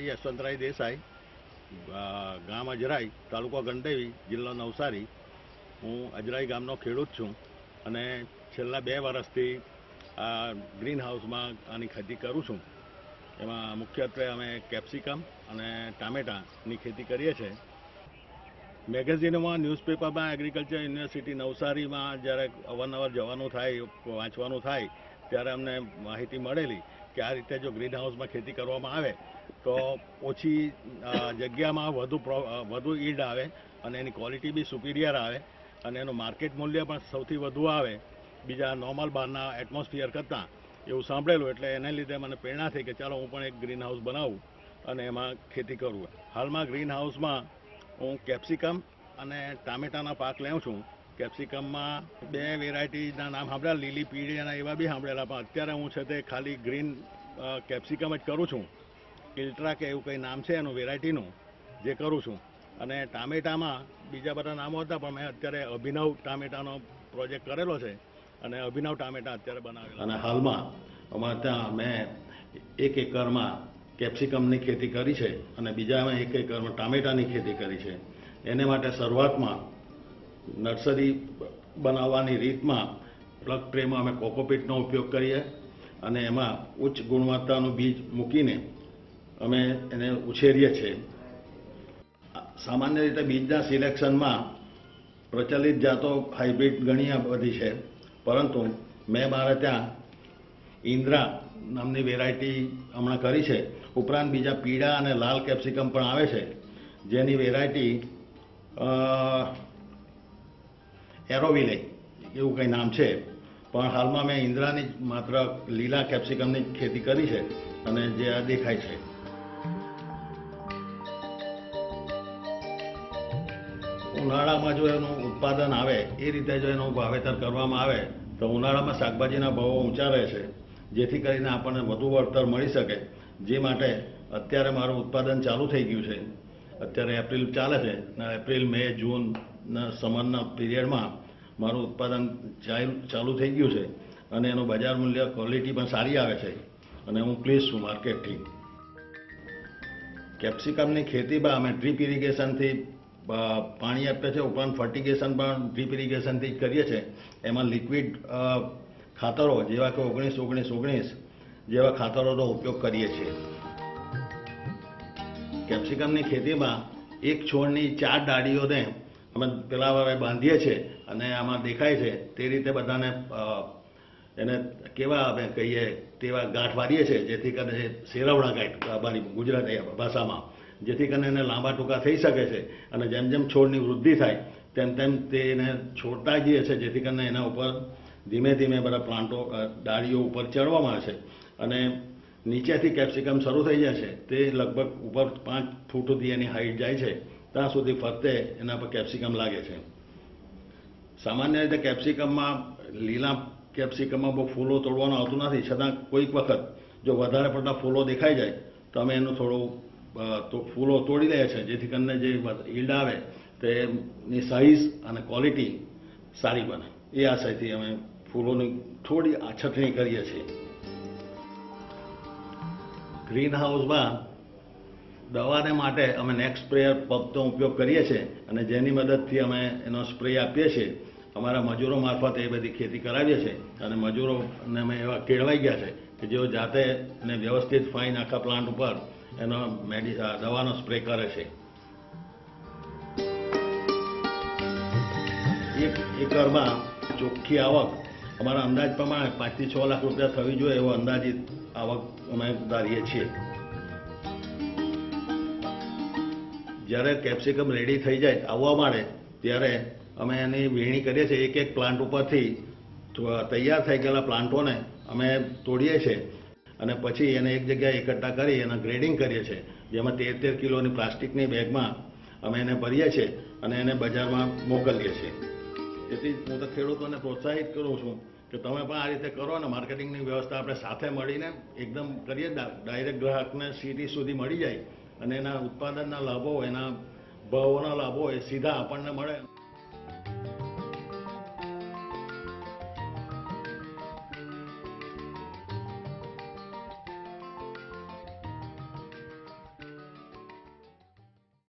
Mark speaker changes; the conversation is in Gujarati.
Speaker 1: યશવંતરાય દેસાઈ ગામ અજરાઈ, તાલુકો ગંડેવી, જિલ્લો નવસારી. હું અજરાઈ ગામનો ખેડૂત છું અને છેલ્લા બે વર્ષથી આ ગ્રીન હાઉસમાં આની ખેતી કરું છું. એમાં મુખ્યત્વે અમે કેપ્સિકમ અને ટામેટાની ખેતી કરીએ છીએ. મેગેઝિનોમાં ન્યૂઝપેપરમાં એગ્રીકલ્ચર યુનિવર્સિટી નવસારીમાં જ્યારે અવારનવાર જવાનું થાય, વાંચવાનું થાય, ત્યારે અમને માહિતી મળેલી. કે આ રીતે જો ગ્રીન હાઉસમાં ખેતી કરવામાં આવે, તો ઓછી જગ્યામાં વધુ વધુ ઈલ્ડ આવે અને એની ક્વોલિટી બી સુપિરિયર આવે અને એનું માર્કેટ મૂલ્ય પણ સૌથી વધુ આવે બીજા નોર્મલ બહારના એટમોસ્ફિયર કરતાં. એવું સાંભળેલું એટલે એને લીધે મને પ્રેરણા થઈ કે ચાલો હું પણ એક ગ્રીન હાઉસ બનાવું અને એમાં ખેતી કરું. હાલમાં ગ્રીન હાઉસમાં હું કેપ્સિકમ અને ટામેટાના પાક લઉં છું. કેપ્સિકમમાં બે વેરાયટીના નામ સાંભળ્યા લીલી પીળી અને એવા બી સાંભળેલા. પણ અત્યારે હું છે તે ખાલી ગ્રીન કેપ્સિકમ જ કરું છું. ઇલ્ટ્રા કે એવું કંઈ નામ છે એનું વેરાયટીનું જે કરું છું. અને ટામેટામાં બીજા બધા નામો હતા પણ મેં અત્યારે અભિનવ ટામેટાનો પ્રોજેક્ટ કરેલો છે. અને અભિનવ ટામેટા અત્યારે બનાવેલા અને હાલમાં અમારે ત્યાં મેં એક એકરમાં કેપ્સિકમની ખેતી કરી છે અને બીજામાં એક એકરમાં ટામેટાની ખેતી કરી છે. એને માટે શરૂઆતમાં નર્સરી બનાવવાની રીતમાં પ્લગ ટ્રેમાં અમે કોકોપીટનો ઉપયોગ કરીએ અને એમાં ઉચ્ચ ગુણવત્તાનું બીજ મૂકીને અમે એને ઉછેરીએ છીએ. સામાન્ય રીતે બીજના સિલેક્શનમાં પ્રચલિત જાતો હાઇબ્રિડ ઘણી બધી છે, પરંતુ મેં મારે ત્યાં ઇન્દ્રા નામની વેરાયટી હમણાં કરી છે. ઉપરાંત બીજા પીળા અને લાલ કેપ્સિકમ પણ આવે છે. જેની વેરાયટી એરોવિલે, એવું કંઈ નામ છે. પણ હાલમાં મેં ઇન્દ્રાની માત્ર લીલા કેપ્સિકમની ખેતી કરી છે અને જે આ દેખાય છે. ઉનાળામાં જો એનું ઉત્પાદન આવે, એ રીતે જો એનું વાવેતર કરવામાં આવે, તો ઉનાળામાં શાકભાજીના ભાવો ઊંચા રહે છે. જેથી કરીને આપણને વધુ વળતર મળી શકે, જે માટે અત્યારે મારું ઉત્પાદન ચાલુ થઈ ગયું છે. અત્યારે એપ્રિલ ચાલે છે એપ્રિલ, મે જૂનના સમરના પીરિયડમાં મારું ઉત્પાદન ચાલુ થઈ ગયું છે અને એનું બજાર મૂલ્ય ક્વોલિટી પણ સારી આવે છે અને હું પ્લીઝ છું માર્કેટથી કેપ્સિકમની ખેતીમાં અમે ડ્રીપ ઇરિગેશનથી પાણી આપીએ છીએ, ઉપરાંત ફર્ટિગેશન પણ ડ્રીપ ઇરિગેશનથી જ કરીએ છીએ. એમાં લિક્વિડ ખાતરો જેવા કે ઓગણીસ ઓગણીસ ઓગણીસ જેવા ખાતરોનો ઉપયોગ કરીએ છીએ. કેપ્સિકમની ખેતીમાં એક છોડની ચાર ડાળીઓને અમે પેલા હવે બાંધીએ છીએ અને આમાં દેખાય છે તે રીતે બધાને એને કેવા અમે કહીએ તેવા ગાંઠ વાળીએ છીએ જેથી કરીને શેરવણા ગાંઠ અમારી ગુજરાતી ભાષામાં, જેથી કરીને એને લાંબા ટૂંકા થઈ શકે છે અને જેમ જેમ છોડની વૃદ્ધિ થાય, તેમ તેમ તેને છોડતા જઈએ છે, જેથી કરીને એના ઉપર ધીમે ધીમે બધા પ્લાન્ટો ડાળીઓ ઉપર ચડવામાં આવે છે અને નીચેથી કેપ્સિકમ શરૂ થઈ જાય છે, તે લગભગ ઉપર પાંચ ફૂટ સુધી એની હાઈટ જાય છે. ત્યાં સુધી ફરતે, એના પર કેપ્સિકમ લાગે છે. સામાન્ય રીતે કેપ્સિકમમાં લીલા કેપ્સિકમમાં બહુ ફૂલો તોડવાનું આવતું નથી. છતાં કોઈક વખત જો વધારે પડતા ફૂલો દેખાઈ જાય, તો અમે એનું થોડું તો ફૂલો તોડી દઈએ છીએ, જેથી કરીને જે ઈલ્ડ આવે તેની સાઇઝ અને ક્વોલિટી સારી બને. એ આશયથી અમે ફૂલોની થોડી છટણી કરીએ છીએ. ગ્રીન હાઉસમાં દવાને માટે અમે નેક્સ્ટ સ્પ્રેયર પગનો ઉપયોગ કરીએ છીએ અને જેની મદદથી અમે એનો સ્પ્રે આપીએ છીએ. અમારા મજૂરો મારફત એ બધી ખેતી કરાવીએ છીએ અને મજૂરોને અમે એવા કેળવાઈ ગયા છે કે જેઓ જાતે અને વ્યવસ્થિત ફાઇન આખા પ્લાન્ટ ઉપર એનો મેડિ દવાનો સ્પ્રે કરે છે. એક એકરમાં ચોખ્ખી આવક અમારા અંદાજ પ્રમાણે પાંચથી છ લાખ રૂપિયા થવી જોઈએ એવો અંદાજિત આવક અમે ધારીએ છીએ. જ્યારે કેપ્સિકમ રેડી થઈ જાય, આવવા માંડે, ત્યારે અમે એની વીણી કરીએ છીએ, એક એક પ્લાન્ટ ઉપરથી તૈયાર થઈ ગયેલા પ્લાન્ટોને અમે તોડીએ છીએ. અને પછી એને એક જગ્યાએ એકઠા કરી એના ગ્રેડિંગ કરીએ છીએ. જેમાં તેર તેર કિલોની પ્લાસ્ટિકની બેગમાં અમે એને ભરીએ છીએ અને એને બજારમાં મોકલીએ છીએ. તેથી હું તો ખેડૂતોને પ્રોત્સાહિત કરું છું કે તમે પણ આ રીતે કરો ને માર્કેટિંગની વ્યવસ્થા આપણે સાથે મળીને એકદમ કરીએ, ડાયરેક્ટ ગ્રાહકને સીટી સુધી મળી જાય. અને એના ઉત્પાદનના લાભો એના ભાવોના લાભો એ સીધા આપણને મળે.